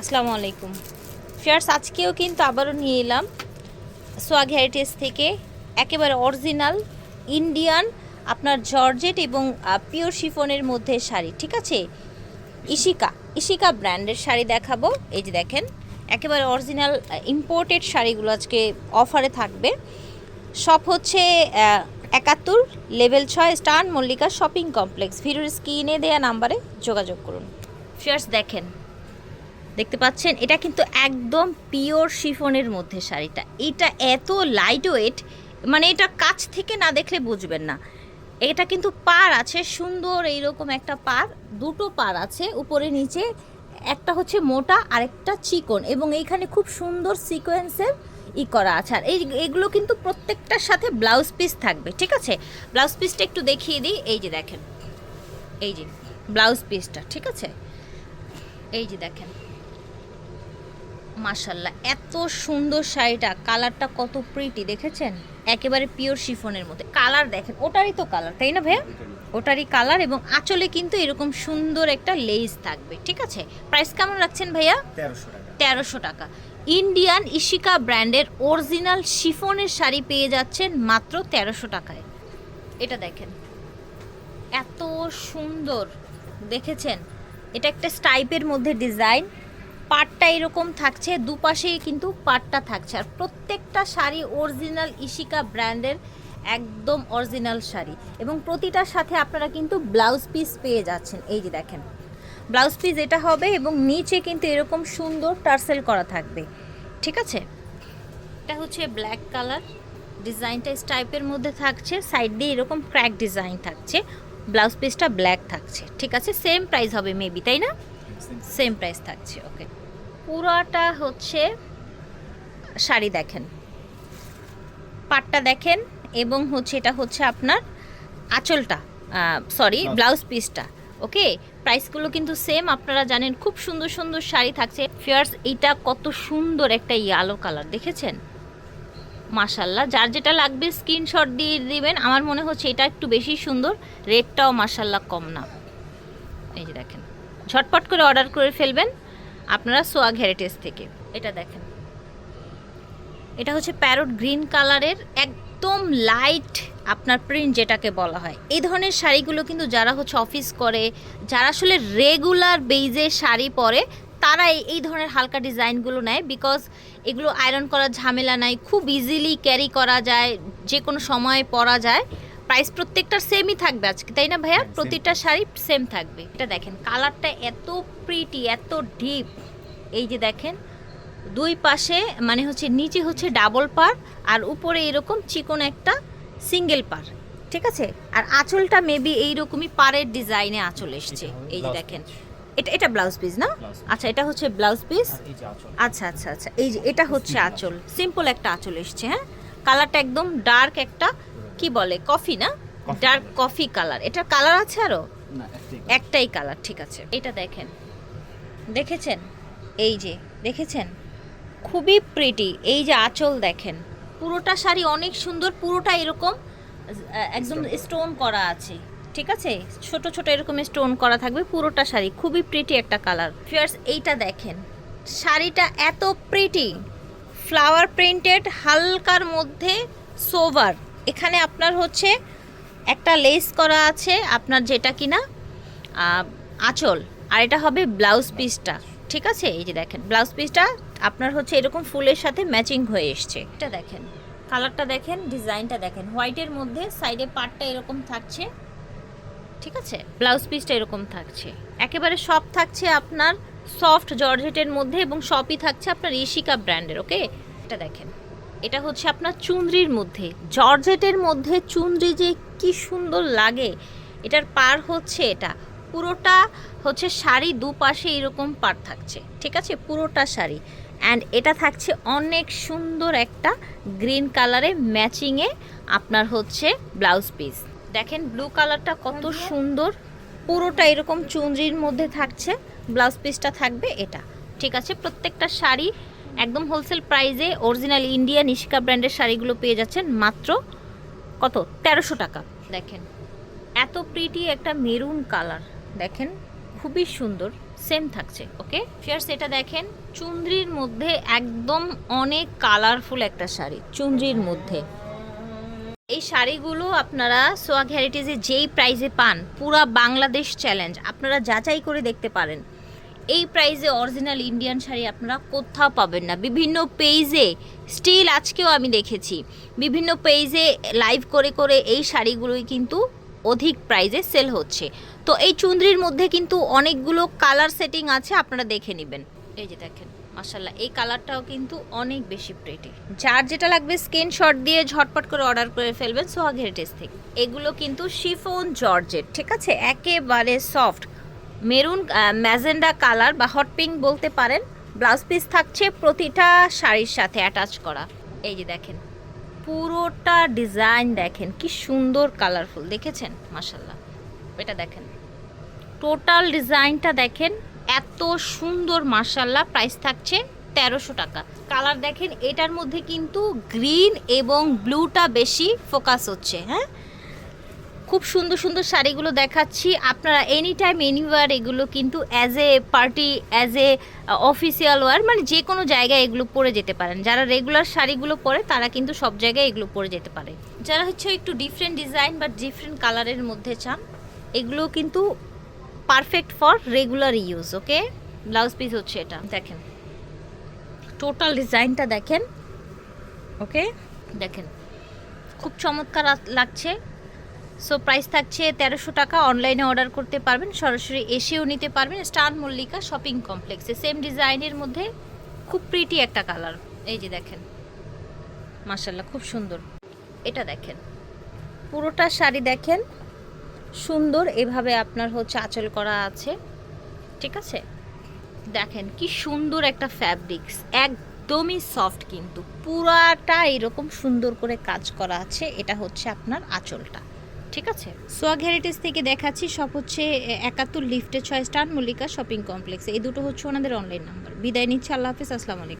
আসসালামু আলাইকুম। ফিয়ার্স আজকেও কিন্তু আবারও নিয়ে এলাম সোয়াগ হেরিটেজ থেকে একেবারে অরিজিনাল ইন্ডিয়ান আপনার জর্জেট এবং পিওর শিফনের মধ্যে শাড়ি, ঠিক আছে? ইশিকা ইশিকা ব্র্যান্ডের শাড়ি দেখাবো। এই যে দেখেন, একেবারে অরিজিনাল ইম্পোর্টেড শাড়িগুলো আজকে অফারে থাকবে। সব হচ্ছে একাত্তর লেভেল ছয় স্টার মল্লিকা শপিং কমপ্লেক্স ভিডিওর স্ক্রিনে দেওয়া নাম্বারে যোগাযোগ করুন। ফিয়ার্স দেখেন দেখতে পাচ্ছেন, এটা কিন্তু একদম পিওর শিফনের মধ্যে শাড়িটা। এটা এত লাইট ওয়েট মানে এটা কাছ থেকে না দেখলে বুঝবেন না। এটা কিন্তু পার আছে, সুন্দর এইরকম একটা পার দুটো পার আছে, উপরে নিচে একটা হচ্ছে মোটা, আরেকটা চিকন এবং এইখানে খুব সুন্দর সিকোয়েন্সের ই করা আছে। আর এই, এগুলো কিন্তু প্রত্যেকটার সাথে ব্লাউজ পিস থাকবে, ঠিক আছে? ব্লাউজ পিসটা একটু দেখিয়ে দিই, এই যে দেখেন, এই যে ব্লাউজ পিসটা ঠিক আছে? এই যে দেখেন মাশাল্লাহ এত সুন্দর শাড়িটা কালারটা কত প্রিটি দেখেছেন? একেবারে পিওর শিফনের মধ্যে। কালার দেখেন ওটারই তো কালার তাই না ভাইয়া? ওটারই কালার এবং আঁচলে কিন্তু এরকম সুন্দর একটা লেস থাকবে ঠিক আছে? প্রাইস কেমন রাখছেন ভাইয়া? তেরোশো টাকা। তেরোশো টাকা। ইন্ডিয়ান ইশিকা ব্র্যান্ডের অরিজিনাল শিফনের শাড়ি পেয়ে যাচ্ছেন মাত্র তেরোশো টাকায়। এটা দেখেন এত সুন্দর দেখেছেন? এটা একটা স্টাইপের মধ্যে ডিজাইন পাটটা এরকম থাকছে দুপাশেই কিন্তু পাটটা থাকছে। আর প্রত্যেকটা শাড়ি অরিজিনাল ইশিকা ব্র্যান্ডের একদম অরিজিনাল শাড়ি। এবং প্রতিটার সাথে আপনারা কিন্তু ব্লাউজ পিস পেয়ে যাচ্ছেন। এই যে দেখেন ব্লাউজ পিস এটা হবে এবং নিচে কিন্তু এরকম সুন্দর টার্সেল করা থাকবে। ঠিক আছে? এটা হচ্ছে ব্ল্যাক কালার। ডিজাইনটা স্টাইপের মধ্যে থাকছে। সাইড দিয়ে এরকম ক্র্যাক ডিজাইন থাকছে। ব্লাউজ পিসটা ব্ল্যাক থাকছে। ঠিক আছে? সেম প্রাইস হবে মেবি তাই না? সেম প্রাইস থাকছে ওকে। পুরাটা হচ্ছে শাড়ি দেখেন। পাটটা দেখেন এবং হচ্ছে এটা হচ্ছে আপনার আঁচলটা সরি ব্লাউজ পিসটা ওকে প্রাইসগুলো কিন্তু সেম আপনারা জানেন খুব সুন্দর সুন্দর শাড়ি থাকছে। ফিয়ার্স এইটা কত সুন্দর একটা ইয়েলো কালার দেখেছেন? মাশাল্লাহ যার যেটা লাগবে স্ক্রিনশট দিয়ে দিবেন। আমার মনে হচ্ছে এটা একটু বেশি সুন্দর রেটটাও মাশাল্লাহ কম না। এই যে দেখেন ঝটপট করে অর্ডার করে ফেলবেন। আপনারা সোয়াগ হেরিটেজ থেকে। এটা দেখেন। এটা হচ্ছে প্যারট গ্রিন কালারের একদম লাইট আপনার প্রিন্ট যেটাকে বলা হয়। এই ধরনের শাড়িগুলো কিন্তু যারা হচ্ছে অফিস করে, যারা আসলে রেগুলার বেইজে শাড়ি পরে, তারা এই- ধরনের হালকা ডিজাইনগুলো নেয় বিকজ এগুলো আয়রন করার ঝামেলা নাই, খুব ইজিলি ক্যারি করা যায় যে কোনো সময় পরা যায়। প্রাইস প্রত্যেকটার সেমই থাকবে আজকে তাই না ভাইয়া? প্রতিটা শাড়ি সেম থাকবে। এটা দেখেন কালারটা এত প্রিটি এত ডিপ এই যে দেখেন দুই পাশে মানে হচ্ছে নিচে হচ্ছে ডাবল পার আর উপরে এরকম চিকন একটা সিঙ্গেল পার ঠিক আছে? আর আঁচলটা মেবি এইরকমই পারের ডিজাইনে আঁচল এসছে। এই যে দেখেন এটা এটা ব্লাউজ পিস না? আচ্ছা এটা হচ্ছে ব্লাউজ পিস আচ্ছা আচ্ছা আচ্ছা এই যে এটা হচ্ছে আঁচল। সিম্পল একটা আঁচল এসছে হ্যাঁ? কালারটা একদম ডার্ক একটা কি বলে? কফি না? ডার্ক কফি কালার এটার কালার আছে আরও? একটাই একটাই কালার ঠিক আছে। এটা দেখেন। দেখেছেন? এই যে দেখেছেন? খুবই প্রিটি এই যে আঁচল দেখেন। পুরোটা শাড়ি অনেক সুন্দর পুরোটা এরকম একদম স্টোন করা আছে। ঠিক আছে? ছোট ছোট এরকম স্টোন করা থাকবে পুরোটা শাড়ি। খুবই প্রিটি একটা কালার ফিয়ার্স এইটা দেখেন। শাড়িটা এত প্রিটি ফ্লাওয়ার প্রিন্টেড হালকার মধ্যে সোভার এখানে আপনার হচ্ছে একটা লেস করা আছে, আপনার যেটা কিনা আঁচল, আর এটা হবে ব্লাউজ পিসটা ঠিক আছে? এই যে দেখেন ব্লাউজ পিসটা আপনার হচ্ছে এরকম ফুলের সাথে ম্যাচিং হয়ে এসছে। এটা দেখেন কালারটা দেখেন ডিজাইনটা দেখেন হোয়াইটের মধ্যে সাইডে পার্টটা এরকম থাকছে, ঠিক আছে? ব্লাউজ পিসটা এরকম থাকছে। একেবারে সব থাকছে আপনার সফট জর্জেটের মধ্যে এবং সবই থাকছে আপনার ইশিকা ব্র্যান্ডের ওকে এটা দেখেন। এটা হচ্ছে আপনার চুনরির মধ্যে জর্জেটের মধ্যে চুনরি যে কি সুন্দর লাগে এটার পার হচ্ছে এটা। পুরোটা হচ্ছে শাড়ি দুপাশে এরকম পার থাকছে ঠিক আছে? পুরোটা শাড়ি। অ্যান্ড এটা থাকছে অনেক সুন্দর একটা গ্রিন কালারে ম্যাচিংয়ে আপনার হচ্ছে ব্লাউজ পিস। দেখেন ব্লু কালারটা কত সুন্দর। পুরোটা এরকম চুনরির মধ্যে থাকছে ব্লাউজ পিসটা থাকবে এটা ঠিক আছে? প্রত্যেকটা শাড়ি একদম হোলসেল প্রাইসে অরিজিনাল ইন্ডিয়া নিশিকা ব্র্যান্ডের শাড়িগুলো পেয়ে যাচ্ছেন মাত্র কত? তেরোশো টাকা। দেখেন, এত প্রিটি একটা মেরুন কালার দেখেন, খুবই সুন্দর। সেম থাকছে ওকে ফিয়ার্স এটা দেখেন চুন্দ্রির মধ্যে একদম অনেক কালারফুল একটা শাড়ি চুন্দ্রির মধ্যে। এই শাড়িগুলো আপনারা সোয়াগ হেরিটেজে যেই প্রাইজে পান, পুরা বাংলাদেশ চ্যালেঞ্জ আপনারা যাচাই করে দেখতে পারেন। এই প্রাইজে অরিজিনাল ইন্ডিয়ান শাড়ি আপনারা কোথাও পাবেন না। বিভিন্ন পেজে স্টিল আজকেও আমি দেখেছি, বিভিন্ন পেজে লাইভ করে করে এই শাড়িগুলোই কিন্তু অধিক প্রাইজে সেল হচ্ছে। তো এই চুন্দ্রির মধ্যে কিন্তু অনেকগুলো কালার সেটিং আছে, আপনারা দেখে নেবেন। এই যে দেখেন মাসাল্লাহ এই কালারটাও কিন্তু অনেক বেশি প্রেটি যার যেটা লাগবে স্ক্রিনশট দিয়ে ঝটপট করে অর্ডার করে ফেলবেন সোহাগ হেরিটেজ থেকে। এগুলো কিন্তু শিফোন জর্জেট, ঠিক আছে? একেবারে সফট মেরুন ম্যাজেন্ডা কালার বা হট পিঙ্ক বলতে পারেন। ব্লাউজ পিস থাকছে প্রতিটা শাড়ির সাথে অ্যাটাচ করা। এই যে দেখেন, পুরোটা ডিজাইন দেখেন, কি সুন্দর কালারফুল, দেখেছেন? মাসাল্লাহ এটা দেখেন, টোটাল ডিজাইনটা দেখেন, এত সুন্দর মার্শাল্লাহ প্রাইস থাকছে তেরোশো টাকা। কালার দেখেন, এটার মধ্যে কিন্তু গ্রিন এবং ব্লুটা বেশি ফোকাস হচ্ছে হ্যাঁ? খুব সুন্দর সুন্দর শাড়িগুলো দেখাচ্ছি। আপনারা এনি টাইম এনিওয়ার এগুলো কিন্তু as a party as a official wear মানে যে কোনো জায়গায় এগুলো পরে যেতে পারেন। যারা রেগুলার শাড়িগুলো পরে, তারা কিন্তু সব জায়গায় এগুলো পরে যেতে পারে। যারা হচ্ছে একটু ডিফারেন্ট ডিজাইন বা ডিফারেন্ট কালারের মধ্যে চান, এগুলো কিন্তু perfect for regular use okay blouse piece হচ্ছে এটা, দেখেন। টোটাল ডিজাইনটা দেখেন ওকে দেখেন। খুব চমৎকার লাগছে। সো প্রাইস থাকছে তেরোশো টাকা। অনলাইনে অর্ডার করতে পারবেন, সরাসরি এসেও নিতে পারবেন। স্টার মল্লিকা শপিং কমপ্লেক্সে সেম ডিজাইনের মধ্যে খুব প্রিটি একটা কালার এই যে দেখেন। মাসাল্লাহ খুব সুন্দর। এটা দেখেন। পুরোটা শাড়ি দেখেন। সুন্দর। এভাবে আপনার হচ্ছে আঁচল করা আছে। ঠিক আছে? দেখেন কি সুন্দর একটা ফ্যাব্রিক্স একদমই সফট কিন্তু। পুরাটা এরকম সুন্দর করে কাজ করা আছে। এটা হচ্ছে আপনার আঁচলটা। ঠিক আছে? সোয়াগ হেরিটেজ থেকে দেখাচ্ছি, সব হচ্ছে একাত্তর লিফটে ছয় স্টার মল্লিকা শপিং কমপ্লেক্স। এই দুটো হচ্ছে ওনাদের অনলাইন নাম্বার বিদায় নিচ্ছে, আল্লাহ হাফিজ, আসসালামু আলাইকুম।